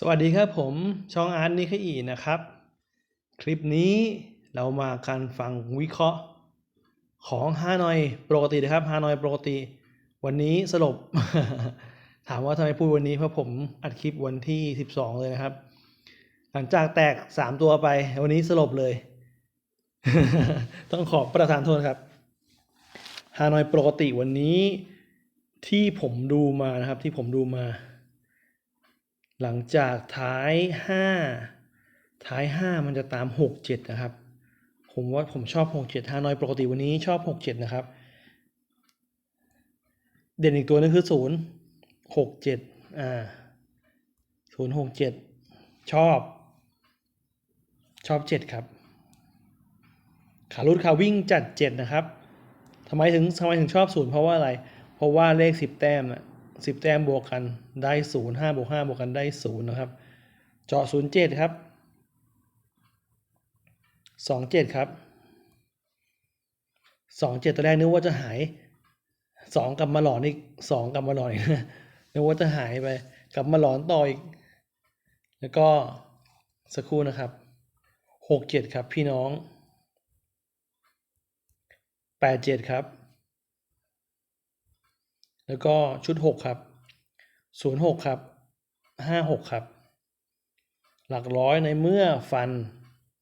สวัสดีครับผมช่องอาร์ตนิคอีนะครับ คลิปนี้เรามาการฟังวิเคราะห์ของฮานอยปกตินะครับฮานอยปกติ วันนี้สรุปถามว่าทำไมพูดวันนี้เพราะผมอัดคลิปวันที่ 12 เลยนะครับ หลังจากแตก 3 ตัวไป วันนี้สรุปเลย ต้องขอประทานโทษครับฮานอยปกติวันนี้ที่ผมดูมานะครับที่ผมดูมา หลังจากท้ายห้าท้ายห้ามันจะตามหกเจ็ดนะครับ ผมว่าผมชอบหกเจ็ดฮานอยปกติวันนี้ชอบหกเจ็ดนะครับ เด่นอีกตัวนึงคือศูนย์หกเจ็ดอ่าศูนย์หกเจ็ดชอบ ชอบเจ็ดครับ ขารุดขาวิ่งจัดเจ็ดนะครับทำไมถึงทำไมถึงชอบศูนย์เพราะว่าอะไร เพราะว่าเลขสิบแต้มอะ สิบแต้มบวกกันได้ศูนย์ห้าบวกห้าบวกกันได้ศูนย์นะครับ เจาะศูนย์เจ็ดครับสองเจ็ดครับสองเจ็ดตัวแรกนึกว่าจะหายสองกลับมาหลอนอีกสองกลับมาหลอนอีกนึกว่าจะหายไป กลับมาหลอนต่ออีก แล้วก็สักครู่นะครับหกเจ็ดครับพี่น้องแปดเจ็ดครับ แล้วก็ชุดหกครับศูนย์หกครับห้าหกครับ หลักร้อยในเมื่อฟัน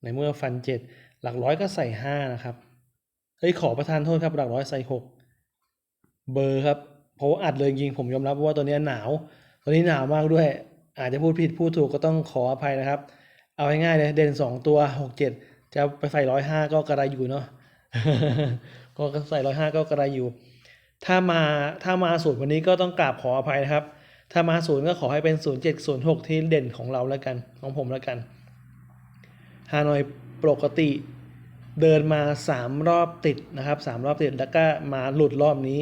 ในเมื่อฟันเจ็ดหลักร้อยก็ใส่ห้านะครับเฮ้ยขอประทานโทษครับ หลักร้อยใส่หกเบอร์ครับเพราะว่าอัดเลยจริงผมยอมรับว่าตัวนี้หนาวตัวนี้หนาวมากด้วย อาจจะพูดผิดพูดถูกก็ต้องขออภัยนะครับ เอาง่ายๆเลยเด่นสองตัวหกเจ็ดจะไปใส่ร้อยห้าก็กระไรอยู่เนาะก็ใส่ร้อยห้าก็กระไรอยู่ ถ้ามาถ้ามาศูนย์วันนี้ก็ต้องกราบขออภัยนะครับ ถ้ามาศูนย์ก็ขอให้เป็นศูนย์เจ็ดศูนย์หกที่เด่นของเราแล้วกันของผมแล้วกันฮานอยปกติเดินมาสามรอบติดนะครับสามรอบติดแล้วก็มาหลุดรอบนี้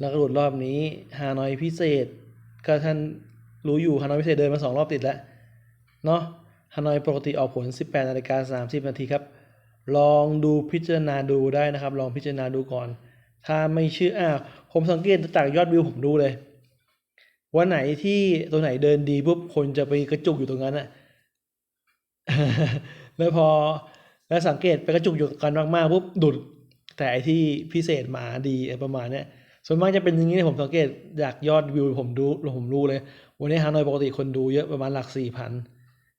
แล้วก็หลุดรอบนี้ฮานอยพิเศษ ก็ท่านรู้อยู่ฮานอยพิเศษเดินมาสองรอบติดแล้วเนาะฮานอยปกติออกผล 18นาฬิกา30นาทีครับ ลองดูพิจารณาดูได้นะครับ ลองพิจารณาดูก่อน ถ้าไม่เชื่ออ่าผมสังเกตจากยอดวิวผมดูเลยวันไหนที่ตัวไหนเดินดีปุ๊บคนจะไปกระจุกอยู่ตรงนั้นอะแล้วพอแล้วสังเกตไปกระจุกอยู่กันมากๆปุ๊บดุด แต่ไอที่พิเศษมาดีประมาณเนี้ยส่วนมากจะเป็นอย่างนี้ผมสังเกตจากยอดวิวผมดูผมรู้เลย วันนี้ฮานอยปกติคนดูเยอะประมาณหลักสี่พัน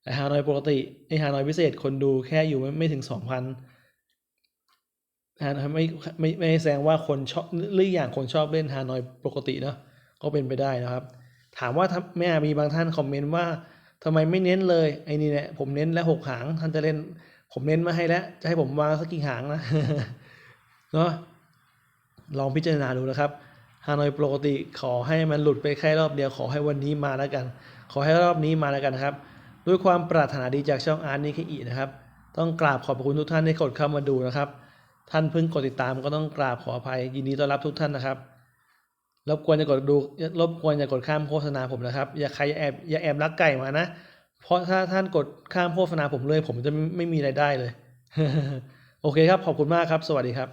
แต่ฮานอยปกติไอฮานอยพิเศษคนดูแค่อยู่ไม่ไม่ถึงสองพัน ฮานอยไม่ไม่ไม่แสดงว่าคนชอบหรืออย่างคนชอบเล่นฮานอยปกติเนาะก็เป็นไปได้นะครับ ถามว่าถ้าแม่มีบางท่านคอมเมนต์ว่าทำไมไม่เน้นเลยไอ้นี่แหละผมเน้นแล้วหกหางท่านจะเล่น ผมเน้นมาให้แล้ว จะให้ผมวางสักกี่หางนะเนาะลองพิจารณาดูนะครับฮานอยปกติขอให้มันหลุดไปแค่รอบเดียวขอให้วันนี้มาแล้วกัน ขอให้รอบนี้มาแล้วกันนะครับ ด้วยความปรารถนาดีจากช่องอาร์ตนิคอีนะครับ ต้องกราบขอบคุณทุกท่านที่กดเข้ามาดูนะครับ ท่านเพิ่งกดติดตามก็ต้องกราบขออภัย ยินดีต้อนรับทุกท่านนะครับรบกวนอย่ากดดูรบกวนอย่ากดข้ามโฆษณาผมนะครับ อย่าใครอย่าแอบอย่าแอบลักไก่มานะ เพราะถ้าท่านกดข้ามโฆษณาผมเลย ผมจะไม่ไม่มีรายได้เลย โอเคครับ ขอบคุณมากครับ สวัสดีครับ